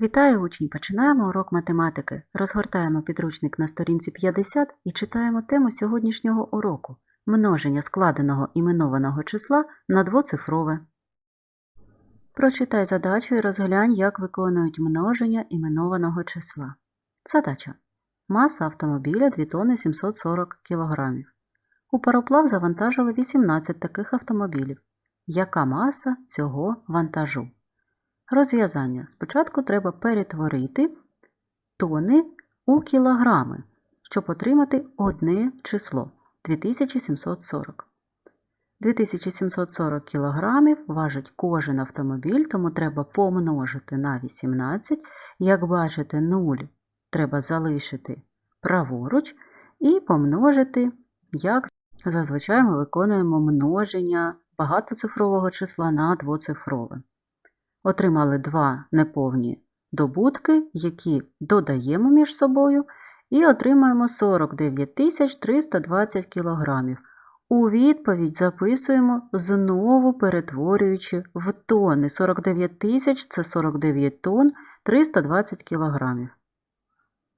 Вітаю учні! Починаємо урок математики. Розгортаємо підручник на сторінці 50 і читаємо тему сьогоднішнього уроку множення складеного іменованого числа на двоцифрове. Прочитай задачу і розглянь, як виконують множення іменованого числа. Задача. Маса автомобіля 2 тонни 740 кг. У пароплав завантажили 18 таких автомобілів. Яка маса цього вантажу? Розв'язання. Спочатку треба перетворити тони у кілограми, щоб отримати одне число 2740. 2740 кілограмів важить кожен автомобіль, тому треба помножити на 18. Як бачите, 0 треба залишити праворуч і помножити, як зазвичай ми виконуємо множення багатоцифрового числа на двоцифрове. Отримали два неповні добутки, які додаємо між собою, і отримаємо 49 320 кг. У відповідь записуємо, знову перетворюючи в тонни. 49 тисяч – це 49 тонн 320 кг.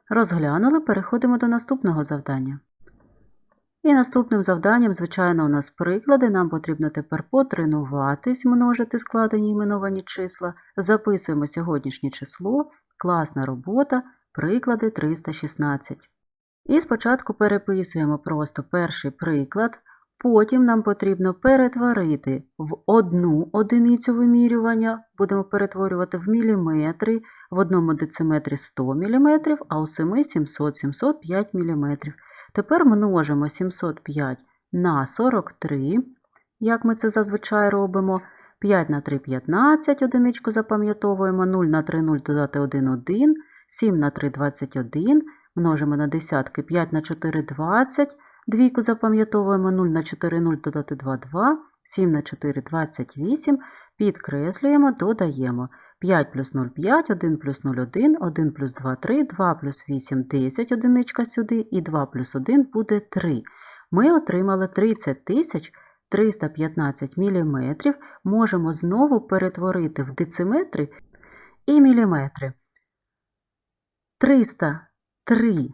Розглянули, переходимо до наступного завдання. І наступним завданням, звичайно, у нас приклади. Нам потрібно тепер потренуватись, множити складені іменовані числа. Записуємо сьогоднішнє число, класна робота, приклади 316. І спочатку переписуємо просто перший приклад, потім нам потрібно перетворити в одну одиницю вимірювання, будемо перетворювати в міліметри, в одному дециметрі 100 мм, а у 7 700-705 мм. Тепер множимо 705 на 43, як ми це зазвичай робимо. 5 на 3 – 15, одиничку запам'ятовуємо, 0 на 3 – 0 додати 1 – 1, 7 на 3 – 21, множимо на десятки, 5 на 4 – 20, двійку запам'ятовуємо, 0 на 4 – 0 додати 2 – 2, 7 на 4 – 28, підкреслюємо, додаємо. 5 плюс 0 – 5, 1 плюс 0 – 1, 1 плюс 2 – 3, 2 плюс 8 – 10, одиничка сюди, і 2 плюс 1 буде 3. Ми отримали 30 тисяч 315 мм, можемо знову перетворити в дециметри і міліметри. 303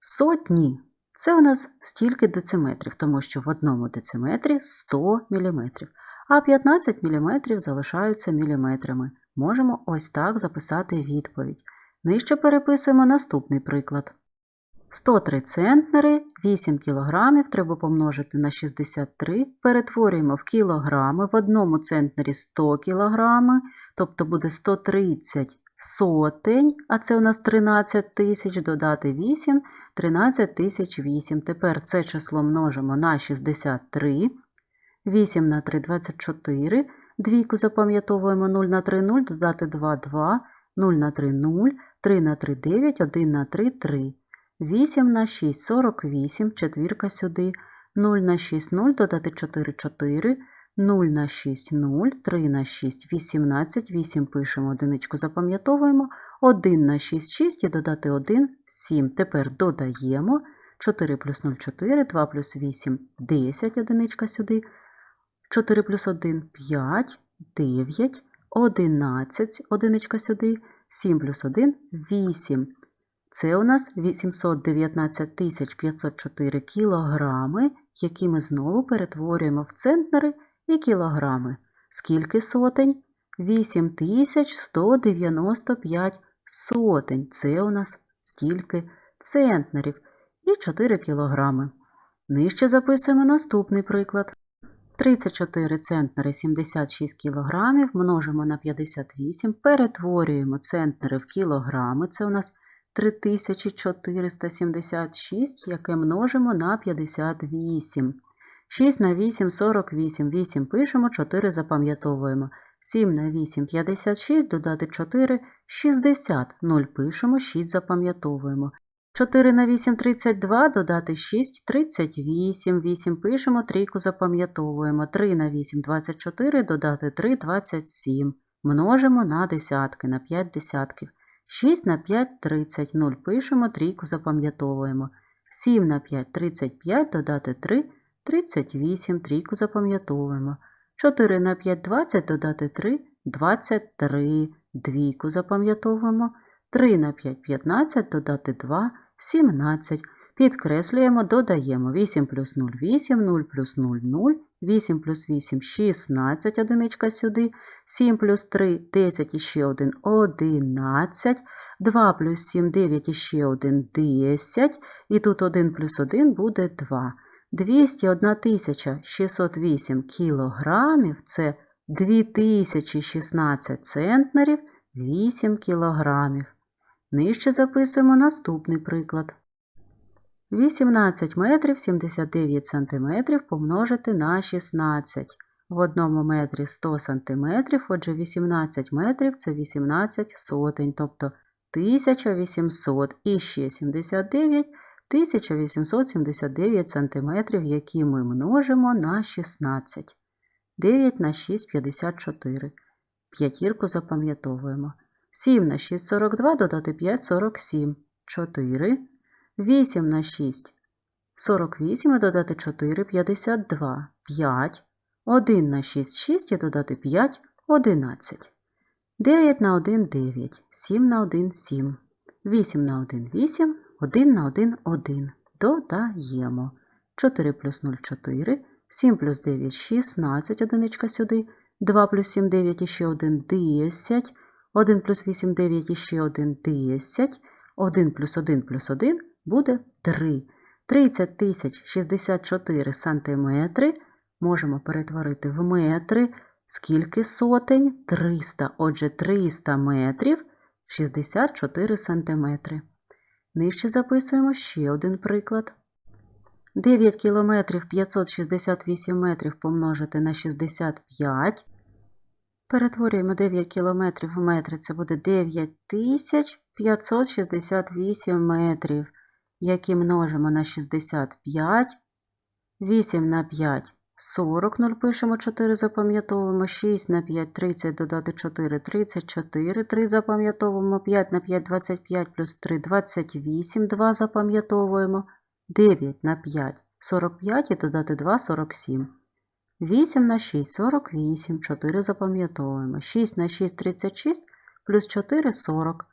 сотні – це у нас стільки дециметрів, тому що в одному дециметрі 100 мм а 15 мм залишаються міліметрами. Можемо ось так записати відповідь. Нижче переписуємо наступний приклад. 103 центнери, 8 кг треба помножити на 63, перетворюємо в кілограми, в одному центнері 100 кг, тобто буде 130 сотень, а це у нас 13 тисяч, додати 8, 13 тисяч 8. Тепер це число множимо на 63. 8 на 3 – 24, двійку запам'ятовуємо. 0 на 3 – 0, додати 2 – 2, 0 на 3 – 0, 3 на 3 – 9, 1 на 3 – 3. 8 на 6 – 48, четвірка сюди, 0 на 6 – 0, додати 4 – 4, 0 на 6 – 0, 3 на 6 – 18, 8 пишемо, одиничку запам'ятовуємо, 1 на 6 – 6 і додати 1 – 7. Тепер додаємо. 4 плюс 0 – 4, 2 плюс 8 – 10, одиничка сюди, 4 плюс 1 – 5, 9, 11, одиничка сюди, 7 плюс 1 – 8. Це у нас 819 504 кілограми, які ми знову перетворюємо в центнери і кілограми. Скільки сотень? 8195 сотень. Це у нас стільки центнерів і 4 кілограми. Нижче записуємо наступний приклад. 34 центнери 76 кг множимо на 58, перетворюємо центнери в кілограми, це у нас 3476, яке множимо на 58. 6 на 8 – 48, 8 пишемо, 4 запам'ятовуємо. 7 на 8 – 56, додати 4 – 60, 0 пишемо, 6 запам'ятовуємо. 4 на 8 – 32, додати 6 – 38, 8 пишемо, трійку запам'ятовуємо. 3 на 8 – 24, додати 3 – 27. Множимо на десятки, на 5 десятків. 6 на 5 – 30, 0 пишемо, трійку запам'ятовуємо. 7 на 5 – 35, додати 3 – 38, трійку запам'ятовуємо. 4 на 5 – 20, додати 3 23. Двійку запам'ятовуємо. 3 на 5 – 15, додати 2 – 17. Підкреслюємо, додаємо 8 плюс 0 – 8, 0 плюс 0 – 0, 8 плюс 8 – 16, одиничка сюди, 7 плюс 3 – 10 і ще 1 – 11, 2 плюс 7 – 9 і ще 1 – 10, і тут 1 плюс 1 буде 2. 201 608 кілограмів – це 2016 центнерів, 8 кілограмів. Нижче записуємо наступний приклад. 18 метрів 79 сантиметрів помножити на 16. В одному метрі 100 сантиметрів, отже 18 метрів – це 18 сотень, тобто 1800 і ще 79 – 1879 сантиметрів, які ми множимо на 16. 9 на 6 – 54. П'ятірку запам'ятовуємо. 7 на 6 – 42, додати 5 – 47. 4. 8 на 6 – 48, і додати 4 – 52. 5. 1 на 6 – 6, і додати 5 – 11. 9 на 1 – 9. 7 на 1 – 7. 8 на 1 – 8. 1 на 1 – 1. Додаємо. 4 плюс 0 – 4. 7 плюс 9 – 16, одиничка сюди. 2 плюс 7 – 9 і ще 1 – 10. 1 плюс 8 – 9 і ще 1 – 10. 1 плюс 1 плюс 1 буде 3. 30 тисяч 64 сантиметри можемо перетворити в метри. Скільки сотень? 300. Отже, 300 метрів 64 сантиметри. Нижче записуємо ще один приклад. 9 кілометрів 568 метрів помножити на 65. Перетворюємо 9 кілометрів в метри. Це буде 9568 метрів, які множимо на 65. 8 на 5 – 40, 0 пишемо, 4 запам'ятовуємо, 6 на 5 – 30, додати 4 – 34, 3 запам'ятовуємо, 5 на 5 – 25, плюс 3 – 28, 2 запам'ятовуємо, 9 на 5 – 45 і додати 2 – 47. 8 на 6 – 48, 4 запам'ятовуємо, 6 на 6 – 36, плюс 4 – 40,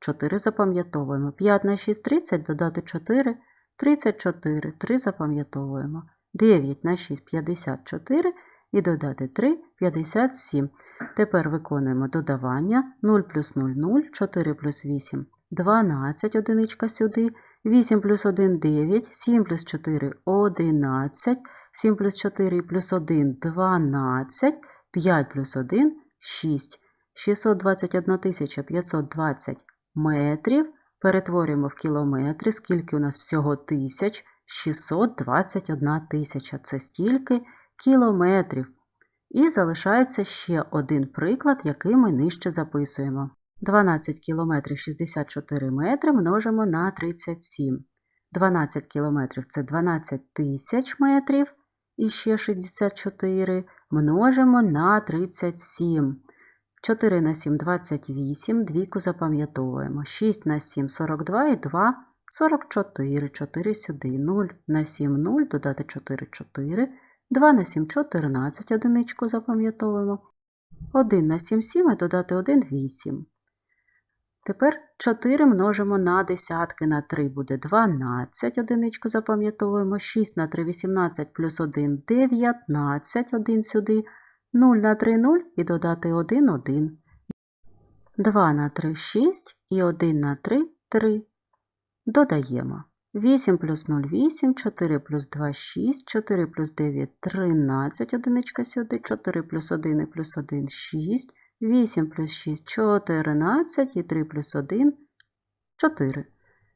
4 запам'ятовуємо, 5 на 6 – 30, додати 4 – 34, 3 запам'ятовуємо. 9 на 6 – 54 і додати 3 – 57. Тепер виконуємо додавання. 0 плюс 0 – 0, 4 плюс 8 – 12, одиничка сюди, 8 плюс 1 – 9, 7 плюс 4 – 11, 7 плюс 4 плюс 1 – 12, 5 плюс 1 – 6. 621 520 метрів перетворюємо в кілометри, скільки у нас всього тисяч. 621 тисяча це стільки кілометрів. І залишається ще один приклад, який ми нижче записуємо. 12 кілометрів 64 метри множимо на 37. 12 кілометрів – це 12 тисяч метрів. І ще 64 множимо на 37. 4 на 7 – 28, двійку запам'ятовуємо. 6 на 7 – 42 і 2 – 44, 4 сюди, 0 на 7, 0, додати 4, 4, 2 на 7, 14, одиничку запам'ятовуємо. 1 на 7, 7 і додати 1, 8. Тепер 4 множимо на десятки на 3 буде 12, одиничку запам'ятовуємо. 6 на 3, 18 плюс 1, 19, 1 сюди. 0 на 3, 0 і додати 1, 1. 2 на 3, 6 і 1 на 3, 3. Додаємо 8 плюс 0 – 8, 4 плюс 2 – 6, 4 плюс 9 – 13, одиничка сюди, 4 плюс 1 і плюс 1 – 6, 8 плюс 6 – 14 і 3 плюс 1 – 4.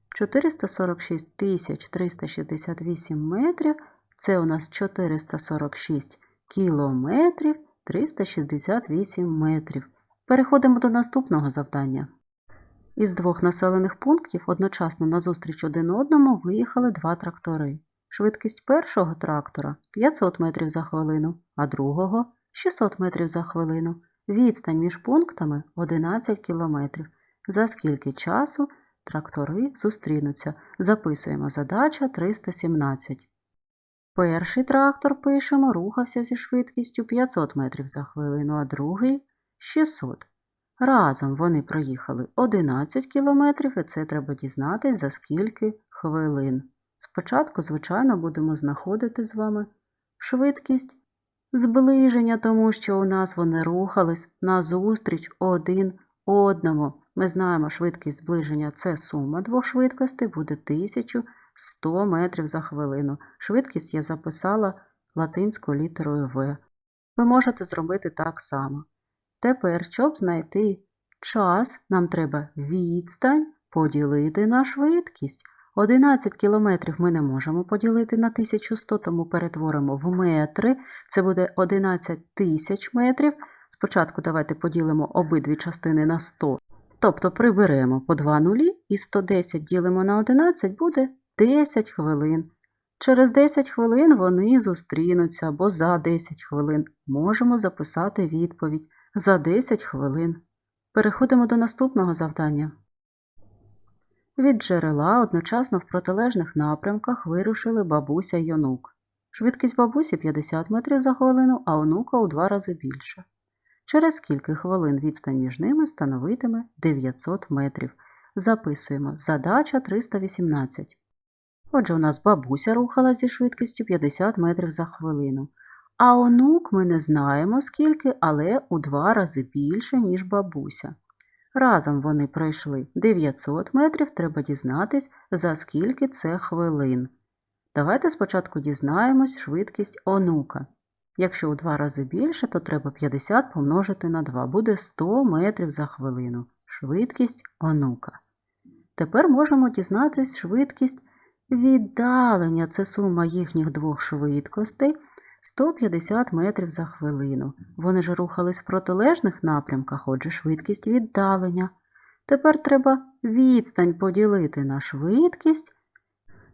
446 368 метрів – це у нас 446 кілометрів 368 метрів. Переходимо до наступного завдання. Із двох населених пунктів одночасно назустріч один одному виїхали два трактори. Швидкість першого трактора 500 метрів за хвилину, а другого 600 метрів за хвилину. Відстань між пунктами 11 кілометрів. За скільки часу трактори зустрінуться? Записуємо задача 317. Перший трактор пишемо, рухався зі швидкістю 500 метрів за хвилину, а другий 600. Разом вони проїхали 11 кілометрів, і це треба дізнатись за скільки хвилин. Спочатку, звичайно, будемо знаходити з вами швидкість зближення, тому що у нас вони рухались назустріч один одному. Ми знаємо, швидкість зближення це сума двох швидкостей, буде 1100 метрів за хвилину. Швидкість я записала латинською літерою В. Ви можете зробити так само. Тепер, щоб знайти час, нам треба відстань поділити на швидкість. 11 кілометрів ми не можемо поділити на 1100, тому перетворимо в метри. Це буде 11 тисяч метрів. Спочатку давайте поділимо обидві частини на 100. Тобто приберемо по 2 нулі і 110 ділимо на 11 буде 10 хвилин. Через 10 хвилин вони зустрінуться або за 10 хвилин. Можемо записати відповідь за 10 хвилин. Переходимо до наступного завдання. Від джерела одночасно в протилежних напрямках вирушили бабуся й онук. Швидкість бабусі 50 метрів за хвилину, а онука у два рази більше. Через скільки хвилин відстань між ними становитиме 900 метрів. Записуємо задача 318. Отже, у нас бабуся рухала зі швидкістю 50 метрів за хвилину. А онук ми не знаємо скільки, але у два рази більше, ніж бабуся. Разом вони пройшли 900 метрів, треба дізнатись, за скільки це хвилин. Давайте спочатку дізнаємось швидкість онука. Якщо у два рази більше, то треба 50 помножити на 2, буде 100 метрів за хвилину. Швидкість онука. Тепер можемо дізнатись швидкість віддалення це сума їхніх двох швидкостей 150 метрів за хвилину. Вони ж рухались в протилежних напрямках, отже, швидкість віддалення. Тепер треба відстань поділити на швидкість.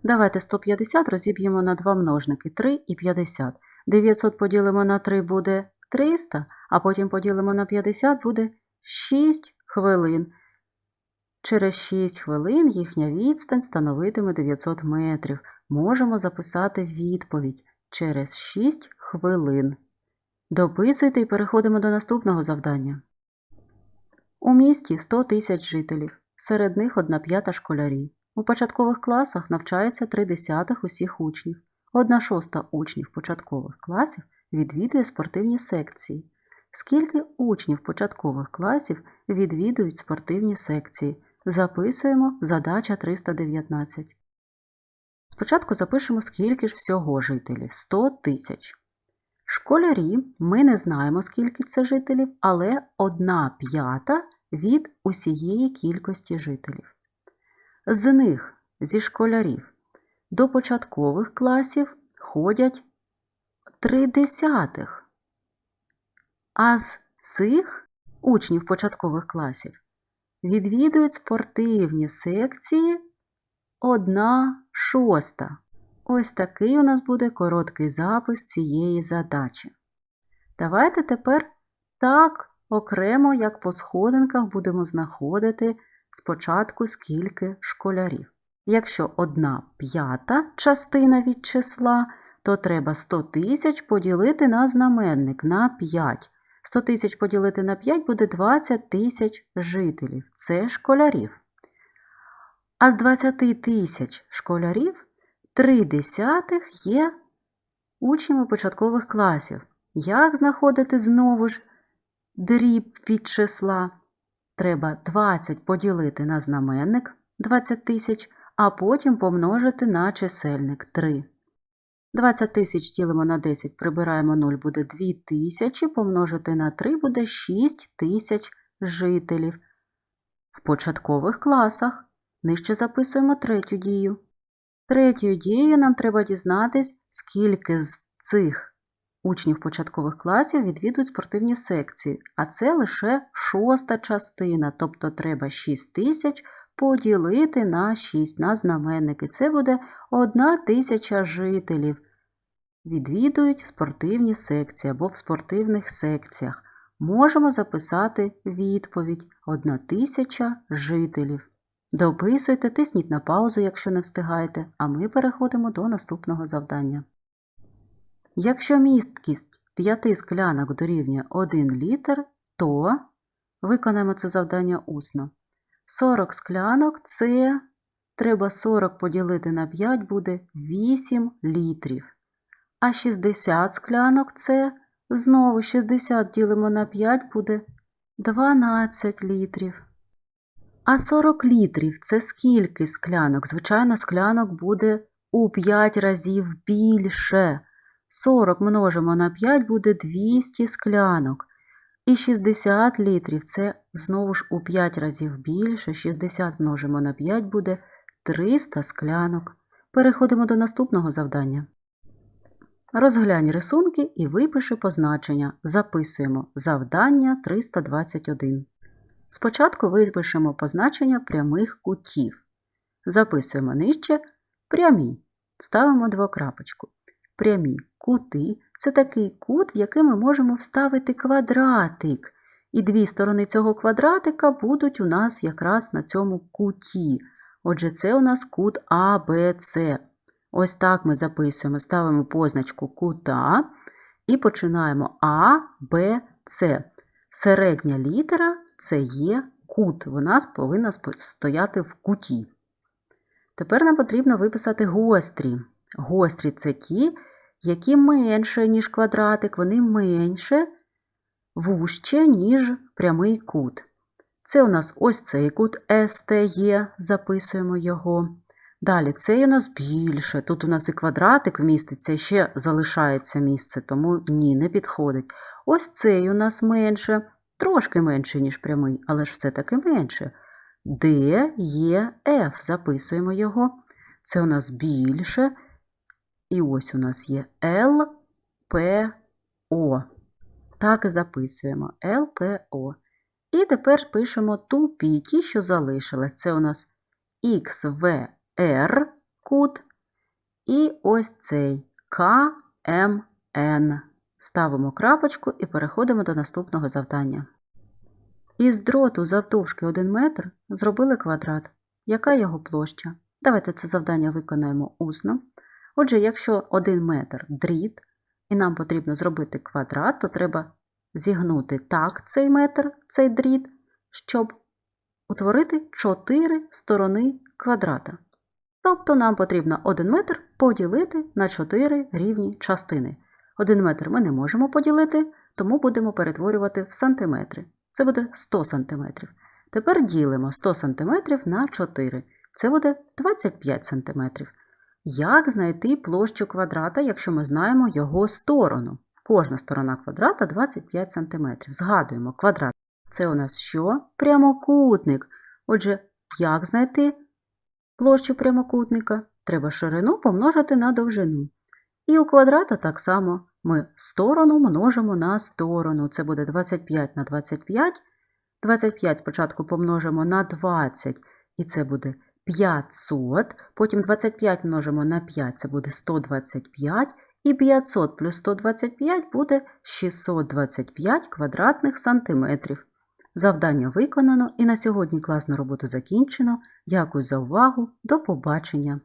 Давайте 150 розіб'ємо на два множники 3 і 50. 900 поділимо на 3 буде 300, а потім поділимо на 50 буде 6 хвилин. Через 6 хвилин їхня відстань становитиме 900 метрів. Можемо записати відповідь через 6 хвилин. Дописуйте і переходимо до наступного завдання. У місті 100 тисяч жителів, серед них одна п'ята школярі. У початкових класах навчається три десятих усіх учнів. Одна шоста учнів початкових класів відвідує спортивні секції. Скільки учнів початкових класів відвідують спортивні секції? Записуємо задача 319. Спочатку запишемо, скільки ж всього жителів 100 тисяч. Школярі ми не знаємо, скільки це жителів, але одна п'ята від усієї кількості жителів. З них, зі школярів, до початкових класів ходять три десятих. А з цих учнів початкових класів відвідують спортивні секції одна шоста. Ось такий у нас буде короткий запис цієї задачі. Давайте тепер так окремо, як по сходинках, будемо знаходити спочатку скільки школярів. Якщо одна п'ята частина від числа, то треба 100 тисяч поділити на знаменник на 5. 100 тисяч поділити на 5 буде 20 тисяч жителів. Це школярів. А з 20 тисяч школярів 3 десятих є учнями початкових класів. Як знаходити знову ж дріб від числа? Треба 20 поділити на знаменник 20 тисяч, а потім помножити на чисельник 3. 20 тисяч ділимо на 10, прибираємо 0, буде 2 тисячі, помножити на 3 буде 6 тисяч жителів. В початкових класах нижче записуємо третю дію. Третьою дією нам треба дізнатись, скільки з цих учнів початкових класів відвідують спортивні секції, а це лише шоста частина, тобто треба 6 тисяч поділити на 6 на знаменники. Це буде 1 тисяча жителів. Відвідують спортивні секції або в спортивних секціях. Можемо записати відповідь 1 тисяча жителів. Дописуйте, тисніть на паузу, якщо не встигаєте, а ми переходимо до наступного завдання. Якщо місткість 5 склянок дорівнює 1 літр, 100. Виконаємо це завдання усно. 40 склянок це треба 40 поділити на 5 буде 8 літрів. А 60 склянок це знову 60 ділимо на 5 буде 12 літрів. А 40 літрів це скільки склянок? Звичайно, склянок буде у 5 разів більше. 40 множимо на 5 буде 200 склянок. І 60 літрів це знову ж у 5 разів більше. 60 множимо на 5 буде 300 склянок. Переходимо до наступного завдання. Розглянь рисунки і випиши позначення. Записуємо завдання 321. Спочатку випишемо позначення прямих кутів. Записуємо нижче прямі. Ставимо двокрапочку. Прямі кути це такий кут, в який ми можемо вставити квадратик. І дві сторони цього квадратика будуть у нас якраз на цьому куті. Отже, це у нас кут АБЦ. Ось так ми записуємо, ставимо позначку кута і починаємо А, Б, С. Середня літера це є кут. Вона повинна стояти в куті. Тепер нам потрібно виписати гострі. Гострі це ті, які менше, ніж квадратик, вони менше, вужче, ніж прямий кут. Це у нас ось цей кут СТЄ, записуємо його. Далі цей у нас більше. Тут у нас і квадратик вміститься, ще залишається місце, тому ні, не підходить. Ось цей у нас менше, трошки менше, ніж прямий, але ж все-таки менше. Д, Є, Ф. Записуємо його. Це у нас більше. І ось у нас є Л, П, О. Так і записуємо Л, П, О. І тепер пишемо тупі, ті, що залишились. Це у нас Р кут. І ось цей К, М, Н. Ставимо крапочку і переходимо до наступного завдання. Із дроту завдовжки 1 метр зробили квадрат. Яка його площа? Давайте це завдання виконаємо усно. Отже, якщо 1 метр дріт, і нам потрібно зробити квадрат, то треба зігнути так цей метр, цей дріт, щоб утворити 4 сторони квадрата. Тобто нам потрібно 1 метр поділити на 4 рівні частини. 1 метр ми не можемо поділити, тому будемо перетворювати в сантиметри. Це буде 100 см. Тепер ділимо 100 см на 4. Це буде 25 см. Як знайти площу квадрата, якщо ми знаємо його сторону? Кожна сторона квадрата 25 см. Згадуємо, квадрат. Це у нас що? Прямокутник. Отже, як знайти площу прямокутника? Треба ширину помножити на довжину. І у квадрата так само ми сторону множимо на сторону. Це буде 25 на 25. 25 спочатку помножимо на 20, і це буде 500. Потім 25 множимо на 5, це буде 125. І 500 плюс 125 буде 625 квадратних сантиметрів. Завдання виконано і на сьогодні класну роботу закінчено. Дякую за увагу. До побачення!